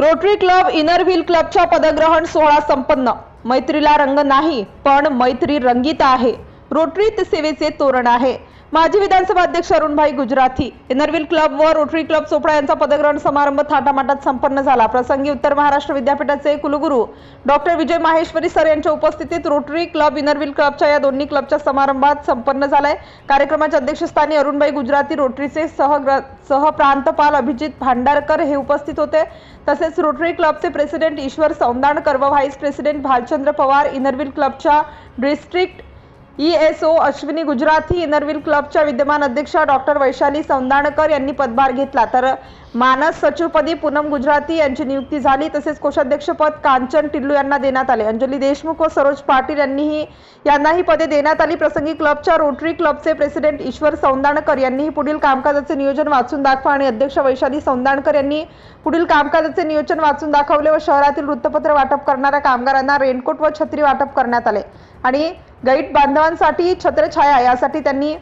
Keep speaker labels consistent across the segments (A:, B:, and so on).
A: Rotary club inner wheel क्लबच्या पदग्रहण सोहळा संपन्न. मैत्रीला रंग नाही पण मैत्री रंगीत आहे. रोटरीत सेवेचे तोरण आहे. माजी विधानसभा अध्यक्ष Arunbhai Gujarathi Inner Wheel club व रोटरी क्लब चोपडा यांचा पदग्रहण समारंभ थाटामाटात संपन्न झाला. प्रसंगी उत्तर महाराष्ट्र विद्यापीठाचे कुलगुरू डॉक्टर विजय माहेश्वरी सर यांच्या उपस्थितीत रोटरी क्लब इनरविल क्लबच्या या दोन्ही क्लबच्या समारंभात संपन्न झालाय. कार्यक्रमाच्या अध्यक्षस्थानी अरुणभाई गुजराती रोटरीचे सह सहप्रांतपाल अभिजित भांडारकर हे उपस्थित होते. तसेच रोटरी क्लबचे प्रेसिडेंट ईश्वर सौंदाणकर व vice president Bhalchandra Pawar Inner Wheel क्लबच्या district ESO Ashwini Gujarati Inner Wheel क्लबच्या विद्यमान अध्यक्षा डॉक्टर वैशाली सौंदाणकर यांनी पदभार घेतला. तर मानस सचिवपदी पूनम गुजराती यांची नियुक्ती झाली. तसेच कोषाध्यक्षपद कांचन टिल्लू यांना देण्यात आले. अंजली देशमुख व सरोज पाटील यांनीही यांनाही पदे देण्यात आली. प्रसंगी क्लबच्या रोटरी क्लबचे प्रेसिडेंट ईश्वर सौंदाणकर यांनीही पुढील कामकाजाचे नियोजन वाचून दाखवा आणि अध्यक्ष वैशाली सौंदाणकर यांनी पुढील कामकाजाचे नियोजन वाचून दाखवले व शहरातील वृत्तपत्र वाटप करणाऱ्या कामगारांना रेनकोट व छत्री वाटप करण्यात आले. आणि गैट बांधवांसाठी छत्रछाया यासाठी त्यांनी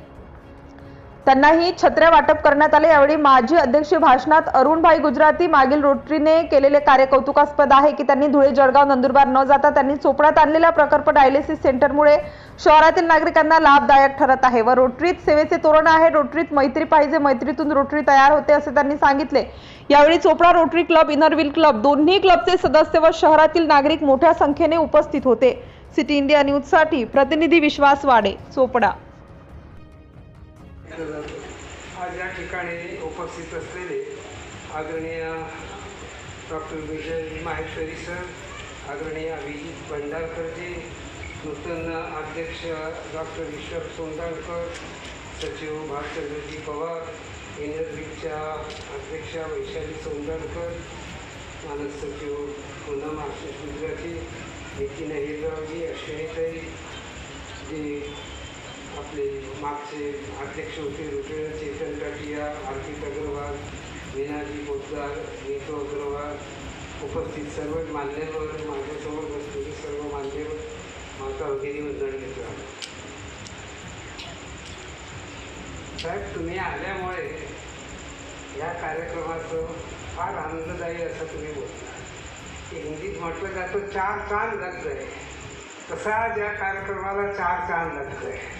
A: त्यांनाही छत्र्या वाटप करण्यात आले. यावेळी माजी अध्यक्ष भाषणात अरुणभाई गुजराती मागील रोटरीने केलेले कार्य कौतुकास्पद आहे की त्यांनी धुळे जळगाव नंदुरबार न जाता त्यांनी चोपड्यात आणलेल्या प्रकल्प डायलिसिस सेंटरमुळे शहरातील नागरिकांना लाभदायक ठरत आहे. व रोटरीत सेवेचे तोरण आहे. रोटरीत मैत्री पाहिजे मैत्रीतून रोटरी तयार होते असे त्यांनी सांगितले. यावेळी Chopda Rotary club Inner Wheel club दोन्ही क्लबचे सदस्य व शहरातील नागरिक मोठ्या संख्येने उपस्थित होते. सिटी इंडिया न्यूजसाठी प्रतिनिधी विश्वास वाडे चोपडा.
B: आज या ठिकाणी उपस्थित असलेले आदरणीय डॉक्टर विजय माहेश्वरी सर आदरणीय अभिजित भंडारकरजी नूतन अध्यक्ष डॉक्टर ईश्वर सोंदाळकर सचिव भास्करजी पवार एनर्जीच्या अध्यक्षा वैशाली सोंदाळकर मानस सचिव पूनम आशिष गुजराती नितीन अहिररावजी अश्विनीताई जी आपले मागचे अध्यक्ष होते रुद्र चेतन टाटिया आर्थिक अग्रवाल मीनाजी पोतदार नीतू अग्रवाल. उपस्थित सर्व मान्यवर माझ्यासमोर बसलेले सर्व मान्यवर माता वगैरे वंदन घेतो साहेब तुम्ही आल्यामुळे या कार्यक्रमाचं फार आनंददायी असं तुम्ही बोलता. हिंदीत म्हटलं जातं चार चांद लग आहे तसा या कार्यक्रमाला चार चांद लग आहे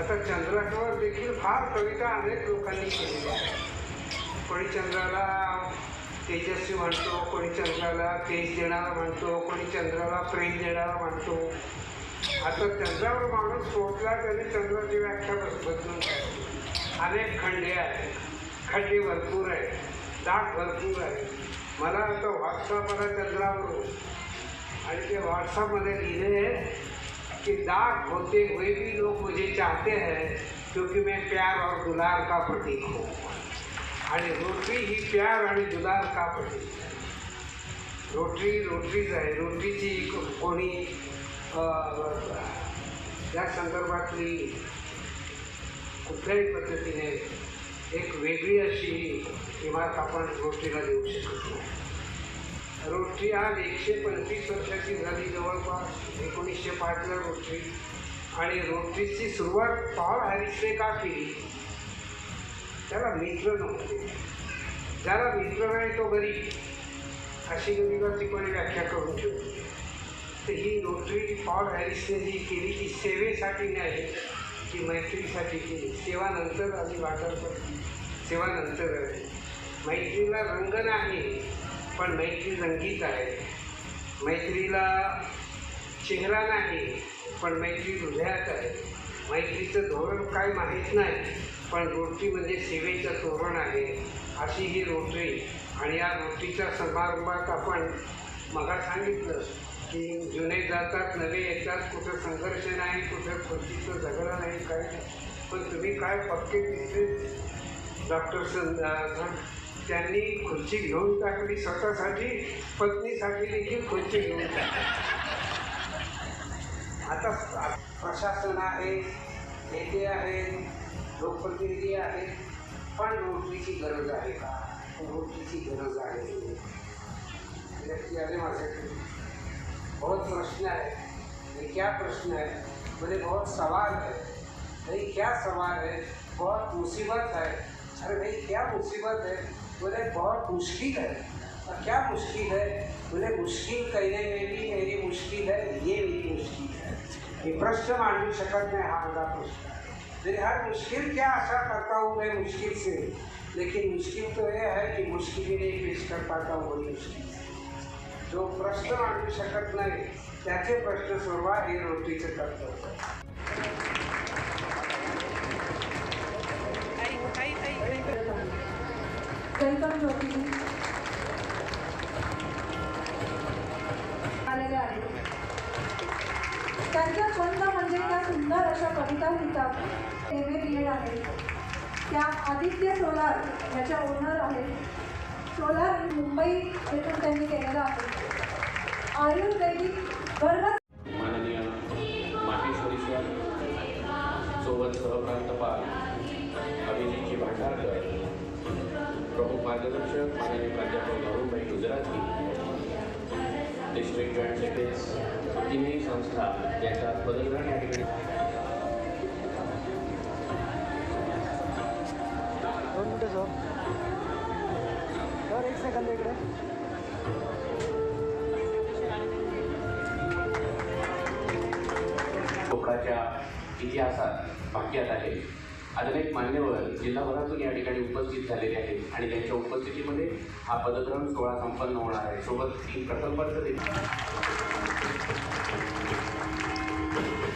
B: आता चंद्रावर देखील फार कविता अनेक लोकांनी केलेल्या आहे कोणी चंद्राला तेजस्वी म्हणतो कोणी चंद्राला तेज देणारा म्हणतो कोणी चंद्राला प्रेम देणारा म्हणतो. आता चंद्रावर माणूस पोहोचला त्याने चंद्राची व्याख्या बदलून अनेक खंडे आहेत. खड्डे भरपूर आहेत. दाट भरपूर आहे मला आता व्हॉट्सअप आला चंद्रावरून आणि ते व्हॉट्सअपमध्ये लिहिले कि डाक होते हुए भी लोग मुझे चाहते हैं क्योंकि मैं प्यार और दुलार का प्रतीक हूँ। आणि रोटरी ही प्यार आणि दुलार का प्रतीक आहे रोटरी रोटरीच आहे रोटरीची को- कोणी या संदर्भातली कुठल्याही पद्धतीने एक वेगळी अशी इमारत आपण रोटरीला देऊ शकत नाही. रोटरी आज एकशे पंचवीस वर्षाची झाली जवळपास एकोणीसशे पाचला रोटरी. आणि रोटरीची सुरुवात पॉल हॅरिसने का केली? त्याला मित्र नव्हते. ज्याला मित्र नाही तो गरीब. अशी गरीबाची पण व्याख्या करून ठेवली? तर ही रोटरी पॉल हॅरिसने जी केली ती सेवेसाठी नाही ती मैत्रीसाठी केली. सेवा नंतर आली वाटायला सेवा नंतर आहे मैत्रीला रंग नाही. पण मैत्री रंगीत आहे. मैत्रीला चेहरा नाही पण मैत्री हृदयात आहे. मैत्रीचं धोरण काय माहीत नाही पण रोटी म्हणजे सेवेचं धोरण आहे अशी ही रोटरी. आणि या रोटरीच्या समारंभात आपण मला सांगितलं की जुने जातात नवे येतात कुठं संघर्ष नाही कुठं खुर्चीचं झगडं नाही काय पण तुम्ही काय पक्के दिसले? डॉक्टर सं त्यांनी खुर्ची घेऊन टाकली स्वतःसाठी पत्नीसाठी देखील खुर्ची घेऊन टाकली. आता प्रशासन आहे नेते आहेत लोकप्रतिनिधी आहेत पण रोटरीची गरज आहे का? रोटरीची गरज आहे. व्यक्ती आले माझ्याकडे. बहुत प्रश्न आहे. ये क्या प्रश्न है बोले म्हणजे बहुत सवाल है भाई क्या सवाल है बहुत मुसीबत है अरे भाई क्या मुसीबत है बोले, बहुत मुश्किल है। और क्या मुश्किल है? बोले, मुश्किल कहने में भी मेरी मुश्किल है, ये मेरी मुश्किल है। ये प्रश्न मांडू शकत नाही हा माझा प्रश्न आहे मेरी हर मुश्किल क्या आशा करता हूँ मैं मुश्किल से? लेकिन मुश्किल तो यह है कि मुश्किल ही नहीं पेश कर पाता हूँ, वही मुश्किल है। जो प्रश्न मांडू शकत नाही त्याचे प्रश्न सुनवा ये सोडवा हे रोटीचं कर्तव्य
C: वेलकम ज्योती आलेले आहेत त्यांचा छंद म्हणजे त्या सुंदर अशा कविता लिहितात. एम ए आहे. त्या आदित्य सोलार याच्या ओनर आहेत. सोलार मुंबई येथून त्यांनी केलेलं आहे. आयुर्वेदिक वर्ग
D: प्रमुख मार्गदर्शक माननीय प्राध्यापक Gauravbhai Gujarati district joint secretaries तिन्ही संस्था यांच्या पदग्रहण या ठिकाणी
E: दोन मिनटं सर। सर एक सेकंद इकडे
D: लोकाच्या इतिहासात भाग्यात आहे. अजून एक मान्यवर जिल्हाभरातून या ठिकाणी उपस्थित झालेले आहेत. आणि त्यांच्या उपस्थितीमध्ये हा पदग्रहण सोहळा संपन्न होणार आहे. सोबत तीन प्रकल्पांचं देखील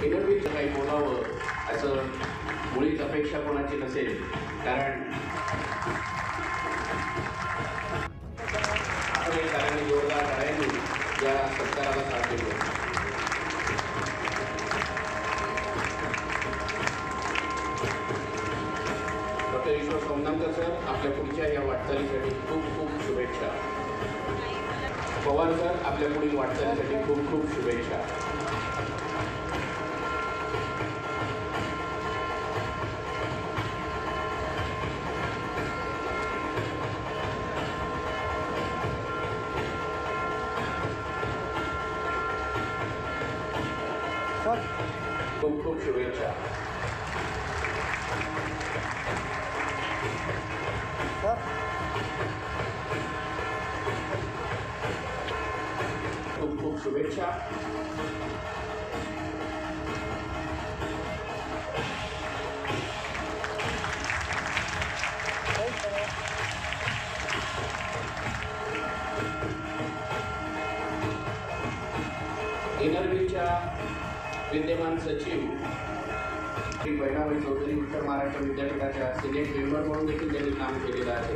D: इंटरव्ह्यूचं काही बोलावं असं मुळीच अपेक्षा कोणाची नसेल. कारण आपल्या पुढील वाटचालीसाठी खूप खूप शुभेच्छा
E: सर
D: खूप खूप शुभेच्छा शुभेच्छा विद्यमान सचिव श्री बहिणाबाई चौधरी उत्तर महाराष्ट्र विद्यापीठाच्या सिनेट मेंबर म्हणून देखील त्यांनी काम केलेलं आहे.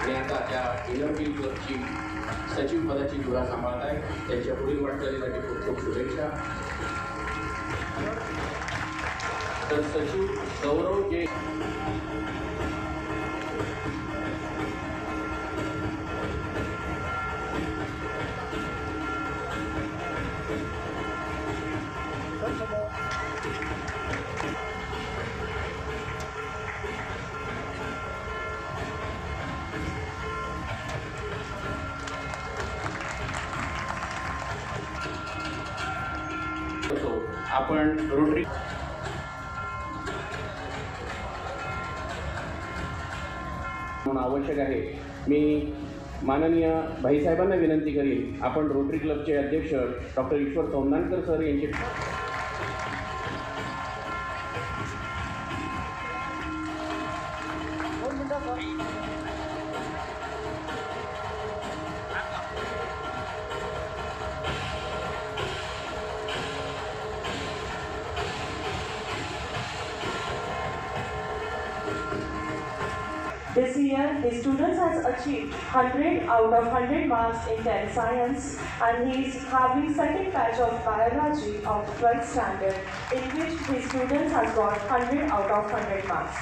D: आणि आता त्या एनआरबी क्लबची सचिव पदाची धुरा सांभाळत आहे. त्यांच्या पुढील वाटचालीसाठी खूप खूप शुभेच्छा. तर सचिव गौरव जे आपण रोटरी म्हणून आवश्यक आहे. मी माननीय भाईसाहेबांना विनंती करीन आपण रोटरी क्लबचे अध्यक्ष डॉक्टर ईश्वर सौंदानकर सर यांचे
F: This year, the students has achieved 100 out of 100 marks in 10 science and he is having second batch of biology of 12th standard in which his students has got 100 out of 100 marks.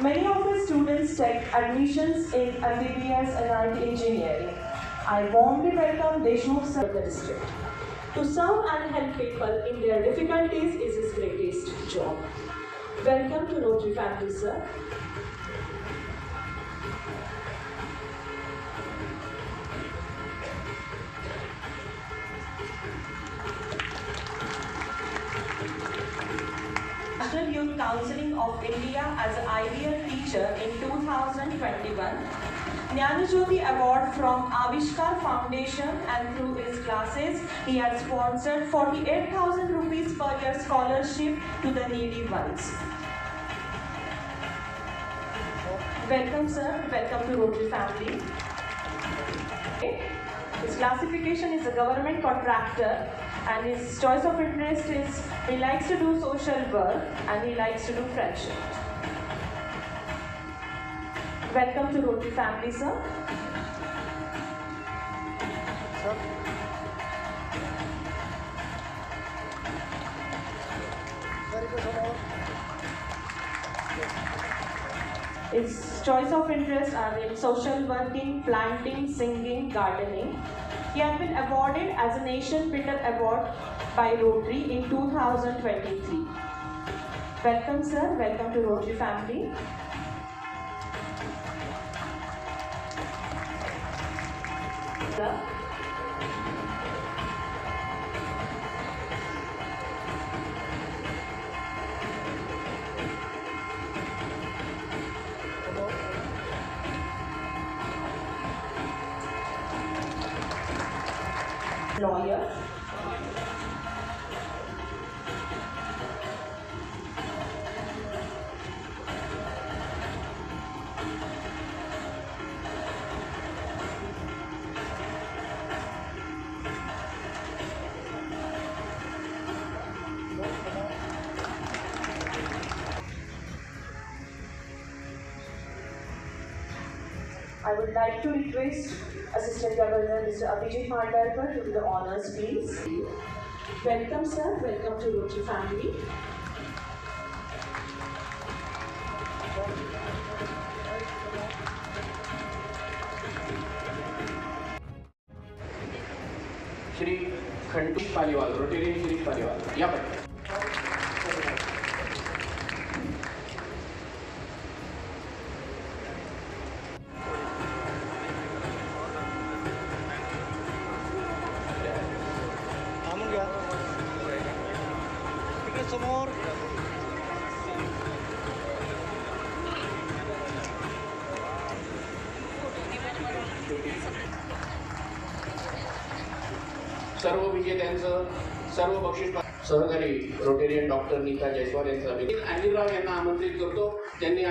F: Many of the students take admissions in MBBS and IT engineering. I warmly welcome Deshmukh sir the district. To serve and help people in their difficulties is his greatest job. Welcome to Rotary family, sir. Counseling of India as ideal teacher in 2021. Jnanajyoti Award from Avishkar Foundation and through his classes, he has sponsored 48,000 rupees per year scholarship to the needy ones. Welcome, sir. Welcome to Rotary family. His classification is a government contractor, and his choice of interest is he likes to do social work and he likes to do friendship. Welcome to Roti family, sir.
E: Sir.
F: His choice of interest are in social working, planting, singing, gardening. He has been awarded as a Nation Builder Award by Rotary in 2023. Welcome, sir. Welcome to Rotary family. Sir. Lawyer. I would like to request Assistant Governor Mr. Abhijit Mandalkar to do the honors, please. Welcome, sir. Welcome to Rotary family.
D: Shri Khandu Paliwal Rotarian Shri Paliwal या पण सर्व विजेत्यांचं सर्व बक्षीस सहकारी Rotarian doctor Nita Jaiswal यांचं अभिनंदन. अनिलराव यांना आमंत्रित करतो. त्यांनी